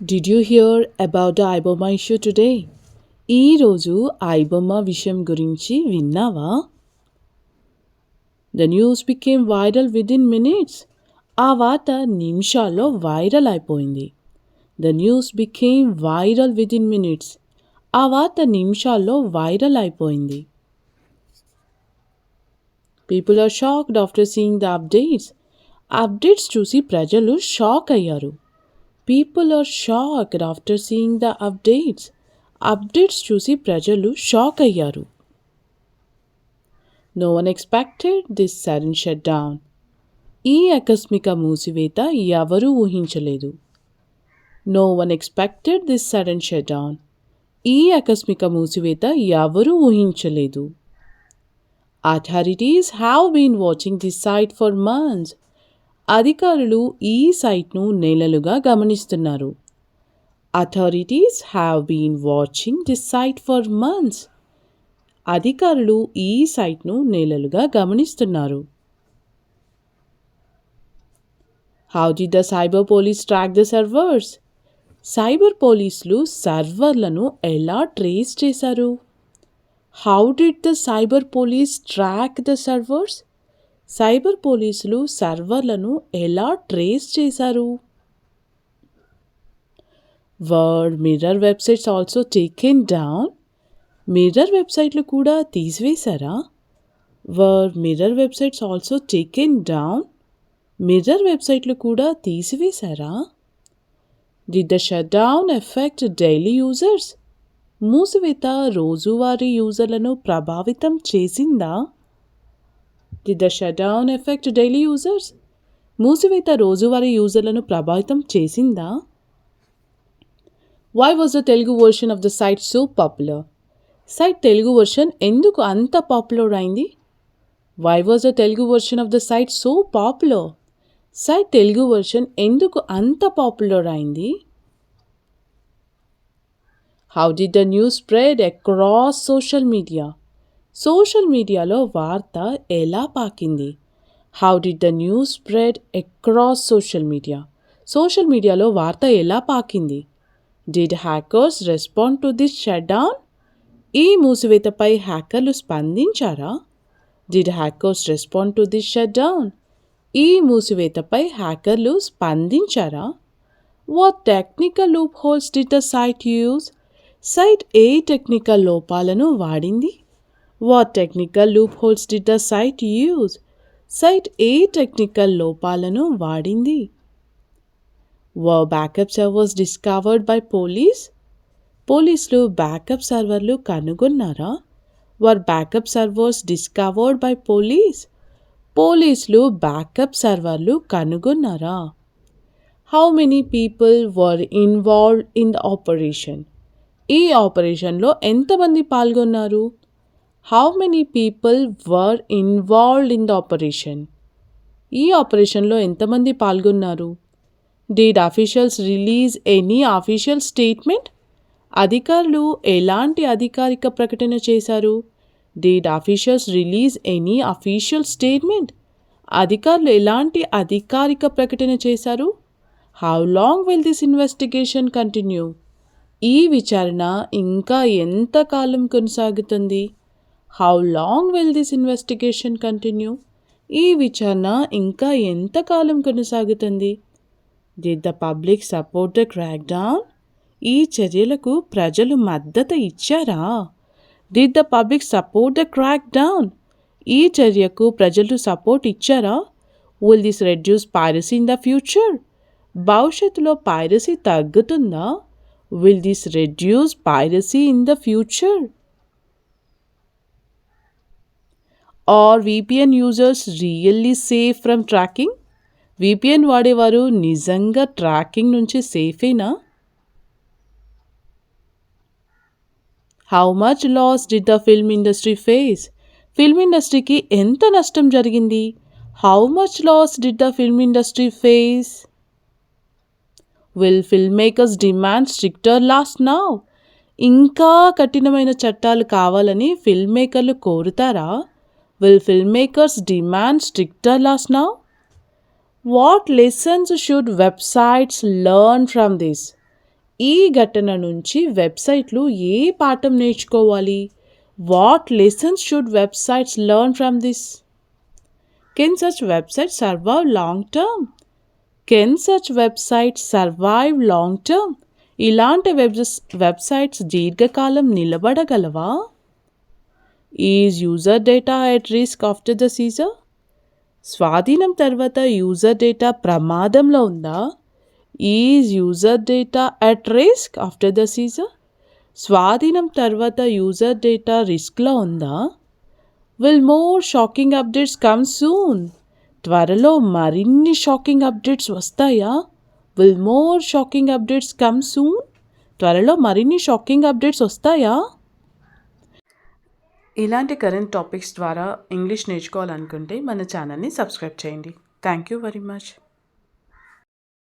Did you hear about the iBomma issue today ఈరోజు ఐబొమ్మ విషయం గురించి విన్నావా the news became viral within minutes ఆ వార్త నిమిషాల్లో వైరల్ అయిపోయింది the news became viral within minutes ఆ వార్త నిమిషాల్లో వైరల్ అయిపోయింది people are shocked after seeing the updates updates చూసి ప్రజలు షాక్ అయ్యారు. People are shocked after seeing the updates updates చూసి ప్రజలు షాక్ అయ్యారు. No one expected this sudden shutdown ఈ ఆకస్మిక మూసివేత ఎవరూ ఊహించలేదు. No one expected this sudden shutdown ఈ ఆకస్మిక మూసివేత ఎవరూ ఊహించలేదు. Authorities have been watching this site for months అధికారులు ఈ సైట్ను నెలలుగా గమనిస్తున్నారు. Authorities have been watching this site for months అధికారులు ఈ సైట్ను నెలలుగా గమనిస్తున్నారు. How did the cyber police track the servers cyber పోలీసులు సర్వర్లను ఎలా ట్రేస్ చేశారు? How did the cyber police track the servers cyber పోలీసులు సర్వర్లను ఎలా ట్రేస్ చేశారు? Were mirror websites also taken down mirror వెబ్సైట్లు కూడా తీసివేశారా? Were mirror websites also taken down mirror వెబ్సైట్లు కూడా తీసివేశారా? Did the shutdown affect daily users మూసివేత రోజువారీ యూజర్లను ప్రభావితం చేసిందా? Did the shut affect daily users మూసివేత రోజువారీ యూజర్లను ప్రభావితం చేసిందా? Why was the Telugu version of the site so popular site Telugu version ఎందుకు అంత పాపులర్ అయింది? Why was the Telugu version of the site so popular site Telugu version ఎందుకు అంత popular అయింది? How did the news spread across social media social మీడియాలో వార్త ఎలా పాకింది? How did the news spread across social media social మీడియాలో వార్త ఎలా పాకింది? Did hackers respond to this shutdown ఈ మూసివేతపై హ్యాకర్లు స్పందించారా? Did hackers respond to this shutdown ఈ మూసివేతపై హ్యాకర్లు స్పందించారా? What technical loopholes did the site use site A technical లోపాలను వాడింది? What technical loopholes did the site use site A technical లోపాలను వాడింది. Were backup servers discovered by police పోలీసులు backup సర్వర్లు కనుగొన్నారా? Were backup servers discovered by police పోలీసులు backup సర్వర్లు కనుగొన్నారా? How many people were involved in the operation ఈ ఆపరేషన్లో ఎంతమంది పాల్గొన్నారు? How many people were involved in the operation ఈ ఆపరేషన్లో ఎంతమంది పాల్గొన్నారు? Did officials release any official statement అధికారులు ఎలాంటి అధికారిక ప్రకటన చేశారు? Did officials release any official statement అధికారులు ఎలాంటి అధికారిక ప్రకటన చేశారు? How long will this investigation continue ఈ విచారణ ఇంకా ఎంతకాలం కొనసాగుతుంది? How long will this investigation continue ఈ విచారణ ఇంకా ఎంతకాలం కొనసాగుతుంది? Did the public support the crackdown ఈ చర్యలకు ప్రజలు మద్దతు ఇచ్చారా? Did the public support the crackdown ఈ చర్యకు ప్రజలు సపోర్ట్ ఇచ్చారా? Will this reduce piracy in the future భవిష్యత్తులో పైరసీ తగ్గుతుందా? Will this reduce piracy in the future are VPN users really safe from tracking VPN వాడేవారు నిజంగా ట్రాకింగ్ నుంచి సేఫేనా how much loss did the film industry face film ఇండస్ట్రీకి ఎంత నష్టం జరిగింది? How much loss did the film industry face will filmmakers demand stricter laws now ఇంకా కఠినమైన చట్టాలు కావాలని ఫిల్మ్ మేకర్లు కోరుతారా? Will filmmakers demand laws laws now what lessons should websites learn from this ఈ ఘటన నుంచి వెబ్సైట్లు ఏ పాఠం నేర్చుకోవాలి? What lessons should websites learn from this can such website survive long term can such website survive long term ఇలాంటి web websites దీర్ఘకాలం నిలబడగలవా? Is user data at risk after the seizure స్వాధీనం తర్వాత యూజర్ డేటా ప్రమాదంలో ఉందా? Is user data at risk after the seizure స్వాధీనం తర్వాత user data రిస్క్లో ఉందా? Will more shocking updates come soon త్వరలో మరిన్ని షాకింగ్ అప్డేట్స్ వస్తాయా? Will more shocking updates come soon త్వరలో మరిన్ని షాకింగ్ అప్డేట్స్ వస్తాయా? ఇలాంటి కరెంట్ టాపిక్స్ ద్వారా ఇంగ్లీష్ నేర్చుకోవాలనుకుంటే మన ఛానల్ని సబ్స్క్రైబ్ చేయండి. Thank you very much